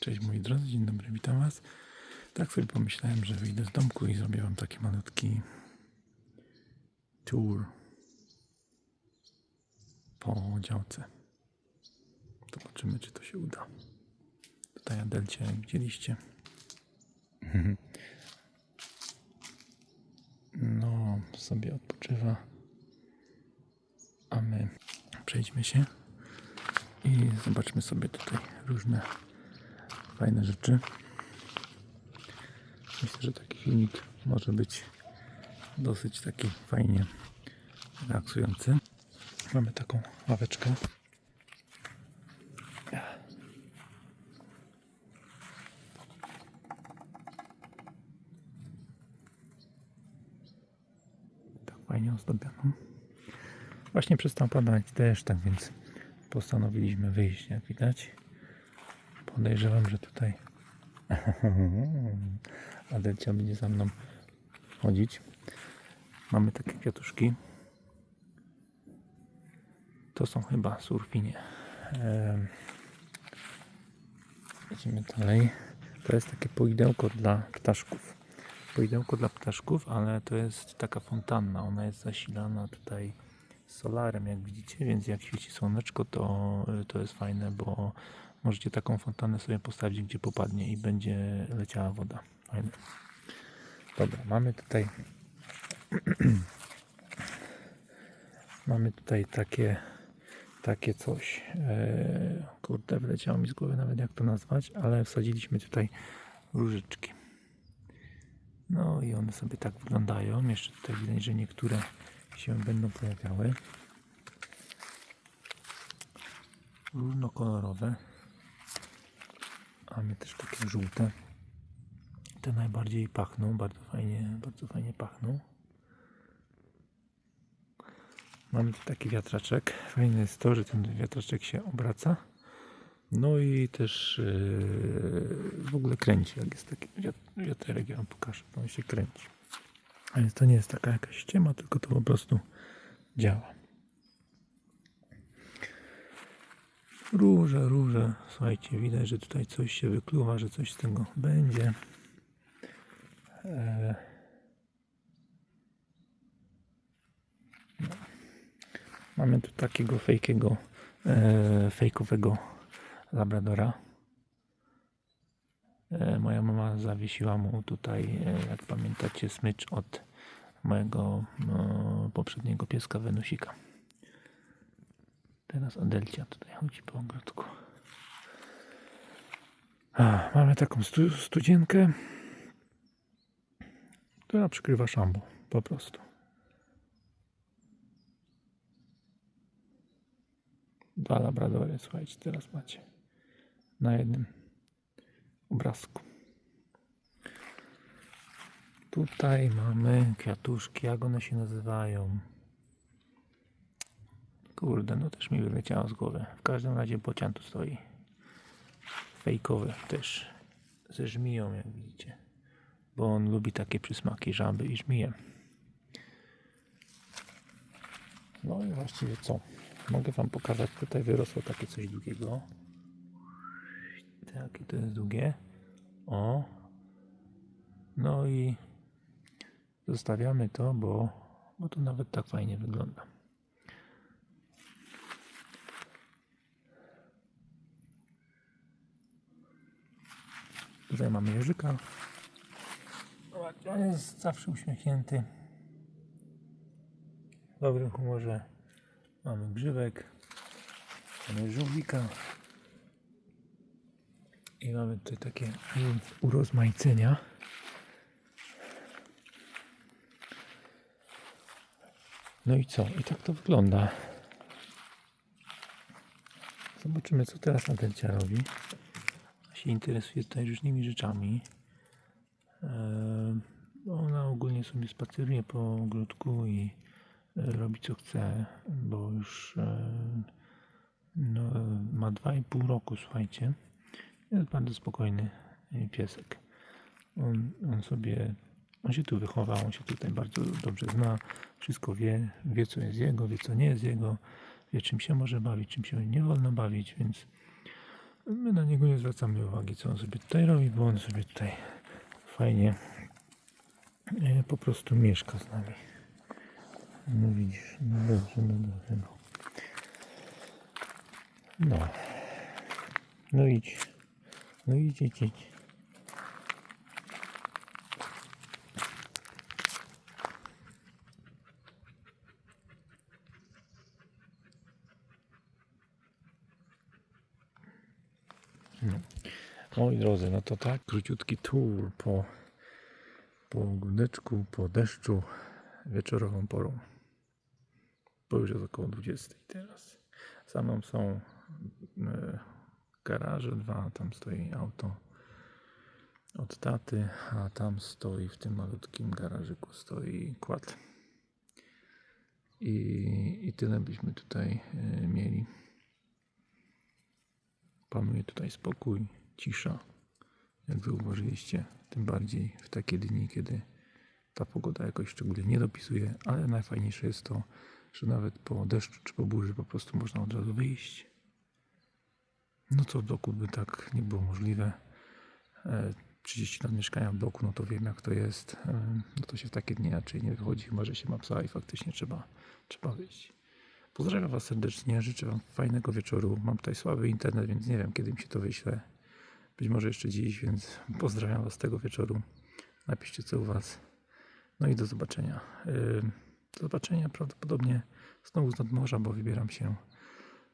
Cześć moi drodzy, dzień dobry, witam was. Tak sobie pomyślałem, że wyjdę z domku i zrobię wam taki malutki tour po działce. Zobaczymy, czy to się uda. Tutaj Adelcie, widzieliście. No, sobie odpoczywa. A my przejdźmy się i zobaczmy sobie tutaj różne fajne rzeczy. Myślę, że taki filmik może być dosyć taki fajnie relaksujący. Mamy taką ławeczkę. Tak fajnie ozdobioną. Właśnie przestał padać deszcz, tak więc postanowiliśmy wyjść, jak widać. Podejrzewam, że tutaj Adelcia będzie za mną chodzić. Mamy takie kwiatuszki. To są chyba surfinie. Em, Idziemy dalej. To jest takie poidełko dla ptaszków. Poidełko dla ptaszków, ale to jest taka fontanna. Ona jest zasilana tutaj solarem, jak widzicie, więc jak świeci słoneczko, to, to jest fajne, bo możecie taką fontannę sobie postawić, gdzie popadnie i będzie leciała woda. Fajne. Dobra, mamy tutaj mamy tutaj takie takie coś. Eee, kurde, wyleciało mi z głowy nawet jak to nazwać, ale wsadziliśmy tutaj różyczki. No i one sobie tak wyglądają. Jeszcze tutaj widać, że niektóre się będą pojawiały. Różnokolorowe. A my też takie żółte. Te najbardziej pachną, bardzo fajnie, bardzo fajnie pachną. Mamy tu taki wiatraczek. Fajne jest to, że ten wiatraczek się obraca. No i też yy, w ogóle kręci, jak jest taki wiat- wiaterek, ja wam pokażę, to on się kręci. A więc to nie jest taka jakaś ściema, tylko to po prostu działa. Róże, róże. Słuchajcie, widać, że tutaj coś się wykluwa, że coś z tego będzie. E, no. Mamy tu takiego fejkiego, e, fejkowego labradora. E, moja mama zawiesiła mu tutaj, e, jak pamiętacie, smycz od mojego no, poprzedniego pieska Wenusika. Teraz Adelcia tutaj chodzi po ogródku. A, mamy taką stu, studzienkę, która przykrywa szambo, po prostu. Dwa labradory, słuchajcie, teraz macie na jednym obrazku. Tutaj mamy kwiatuszki, jak one się nazywają? Kurde, no też mi wyleciało z głowy. W każdym razie bocian tu stoi. Fejkowy też. Ze żmiją, jak widzicie. Bo on lubi takie przysmaki żaby i żmije. No i właściwie co? Mogę wam pokazać. Tutaj wyrosło takie coś długiego. Takie to jest długie. O. No i zostawiamy to, bo, bo to nawet tak fajnie wygląda. Tutaj mamy jeżyka. On jest zawsze uśmiechnięty. W dobrym humorze. Mamy grzywek. Mamy żółwika. I mamy tutaj takie urozmaicenia. No i co? I tak to wygląda. Zobaczymy, co teraz Nadelcia robi. Się interesuje tutaj różnymi rzeczami. Eee, Ona ogólnie sobie spaceruje po ogródku i e, robi co chce, bo już e, no, ma 2,5 roku, słuchajcie. Jest bardzo spokojny e, piesek. On, on sobie, on się tu wychował, on się tutaj bardzo dobrze zna, wszystko wie, wie co jest jego, wie co nie jest jego, wie czym się może bawić, czym się nie wolno bawić, więc My na niego nie zwracamy uwagi, co on sobie tutaj robi, bo on sobie tutaj fajnie e, po prostu mieszka z nami. No widzisz, no dobrze, no dobrze, no. No. No idź. No idź, idź, idź. Moi drodzy, no to tak, króciutki tour po, po ogródeczku, po deszczu, wieczorową porą. Bo już jest około 20 teraz. Za mną są e, garaże dwa, tam stoi auto od taty, a tam stoi w tym malutkim garażyku stoi kład. I, i tyle byśmy tutaj e, mieli. Panuje tutaj spokój, cisza. Jak zauważyliście, tym bardziej w takie dni, kiedy ta pogoda jakoś szczególnie nie dopisuje, ale najfajniejsze jest to, że nawet po deszczu czy po burzy po prostu można od razu wyjść. No co w bloku by tak nie było możliwe. E, 30 lat mieszkania w bloku, no to wiem jak to jest. E, No to się w takie dni raczej nie wychodzi, chyba że się ma psa i faktycznie trzeba, trzeba wyjść. Pozdrawiam Was serdecznie, życzę Wam fajnego wieczoru. Mam tutaj słaby internet, więc nie wiem kiedy mi się to wyśle. Być może jeszcze dziś, więc pozdrawiam Was tego wieczoru. Napiszcie co u Was. No i do zobaczenia. Do zobaczenia prawdopodobnie znowu z nadmorza, bo wybieram się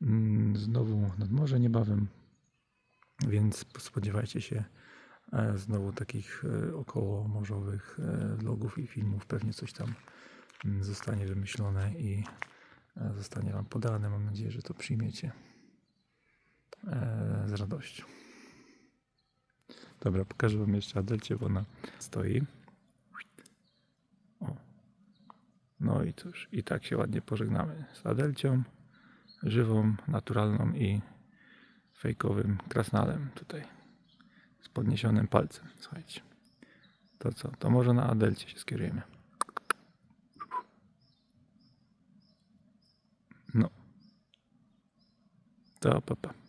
mm, znowu nad morze niebawem. Więc spodziewajcie się e, znowu takich e, około morzowych e, vlogów i filmów. Pewnie coś tam mm, zostanie wymyślone i e, zostanie Wam podane. Mam nadzieję, że to przyjmiecie e, z radością. Dobra, pokażę Wam jeszcze Adelcie, bo ona stoi. O. No i cóż, i tak się ładnie pożegnamy z Adelcią, żywą, naturalną i fejkowym krasnalem tutaj, z podniesionym palcem. Słuchajcie, to co, to może na Adelcie się skierujemy. No. To papa.